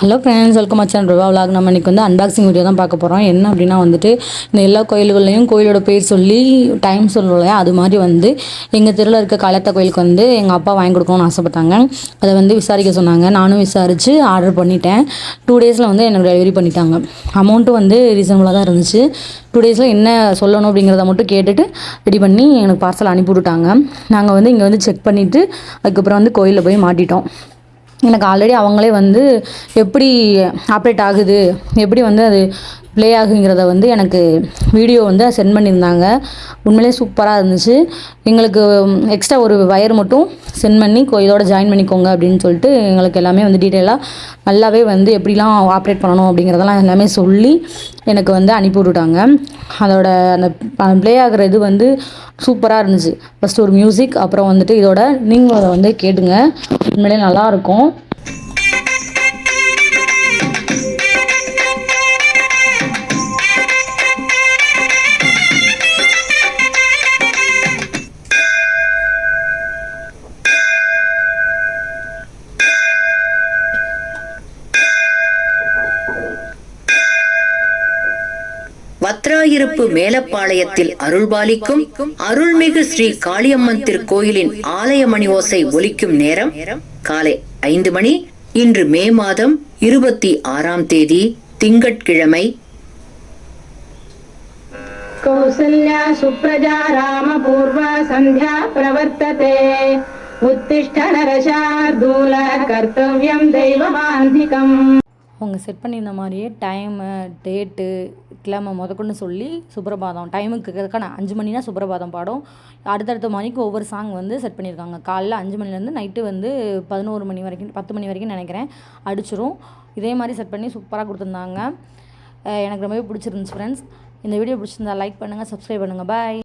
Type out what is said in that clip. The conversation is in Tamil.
ஹலோ ஃப்ரெண்ட்ஸ் வெல்கம் மச்சான் ரூபா விலாக் நம்ம இன்றைக்கி வந்து அன்பாக்சிங் வீடியோ தான் பார்க்க போகிறோம் என்ன அப்படின்னா வந்துட்டு இந்த எல்லா கோயில்கள்லையும் கோயிலோட பேர் சொல்லி டைம் சொல்லலையா அது மாதிரி வந்து எங்கள் தெருவில் இருக்க காளியாத்தா கோயிலுக்கு வந்து எங்கள் அப்பா வாங்கி கொடுக்கணும்னு ஆசைப்பட்டாங்க. அதை வந்து விசாரிக்க சொன்னாங்க. நானும் விசாரித்து ஆர்டர் பண்ணிட்டேன். டூ டேஸில் வந்து எனக்கு டெலிவரி பண்ணிட்டாங்க. அமௌண்ட்டும் வந்து ரீசனபுளாக தான் இருந்துச்சு. டூ டேஸில் என்ன சொல்லணும் அப்படிங்கிறத மட்டும் கேட்டுட்டு ரெடி பண்ணி எனக்கு பார்சல் அனுப்பி விட்டுட்டாங்க. நாங்கள் வந்து இங்கே வந்து செக் பண்ணிவிட்டு அதுக்கப்புறம் வந்து கோயிலில் போய் மாட்டிட்டோம். எனக்கு ஆல்ரெடி அவங்களே வந்து எப்படி ஆப்ரேட் ஆகுது எப்படி வந்து அது ப்ளே ஆகுங்கிறத வந்து எனக்கு வீடியோ வந்து சென்ட் பண்ணியிருந்தாங்க. உண்மையிலே சூப்பராக இருந்துச்சு. எங்களுக்கு எக்ஸ்ட்ரா ஒரு வயர் மட்டும் சென்ட் பண்ணி கொ- இதோட ஜாயின் பண்ணிக்கோங்க அப்படின்னு சொல்லிட்டு எங்களுக்கு எல்லாமே வந்து டீட்டெயிலாக நல்லாவே வந்து எப்படிலாம் ஆப்ரேட் பண்ணணும் அப்படிங்கிறதெல்லாம் எல்லாமே சொல்லி எனக்கு வந்து அனுப்பி விட்டுட்டாங்க. அதோட அந்த ப்ளே ஆகிற இது வந்து சூப்பராக இருந்துச்சு. ஃபஸ்ட்டு ஒரு மியூசிக் அப்புறம் வந்துட்டு இதோட நீங்களும் அதை வந்து கேட்டுங்க. உண்மையிலே நல்லாயிருக்கும் வத்ராயிருப்பு மேலப்பாளையத்தில் அருள்பாலிக்கும் அருள்மிகு ஸ்ரீ காளியம்மன் திருக்கோயிலின் ஆலய மணி ஓசை ஒலிக்கும் நேரம் காலை ஐந்து மணி இன்று மே மாதம் இருபத்தி ஆறாம் தேதி திங்கட்கிழமை कौसल्या सुप्रजा रामपूर्वा सन्ध्या प्रवर्तते उत्तिष्ठ नरशार्दूल कर्तव्यं दैवमान्धिकम् அவங்க செட் பண்ணியிருந்த மாதிரியே டைமு டேட்டு கிழமை முதக்கொண்டு சொல்லி சுப்ரபாதம். டைமுக்கு கணக்கான அஞ்சு மணினா சுப்ரபாதம் பாடும். அடுத்தடுத்த மணிக்கு ஒவ்வொரு சாங் வந்து செட் பண்ணியிருக்காங்க காலைல அஞ்சு மணிலேருந்து நைட்டு வந்து பதினோரு மணி வரைக்கும் பத்து மணி வரைக்கும் நினைக்கிறேன். அடிச்சிரும். இதே மாதிரி செட் பண்ணி சூப்பராக கொடுத்துருந்தாங்க. எனக்கு ரொம்பவே பிடிச்சிருந்துச்சு ஃப்ரெண்ட்ஸ் இந்த வீடியோ பிடிச்சிருந்தா லைக் பண்ணுங்கள் சப்ஸ்கிரைப் பண்ணுங்கள் பாய்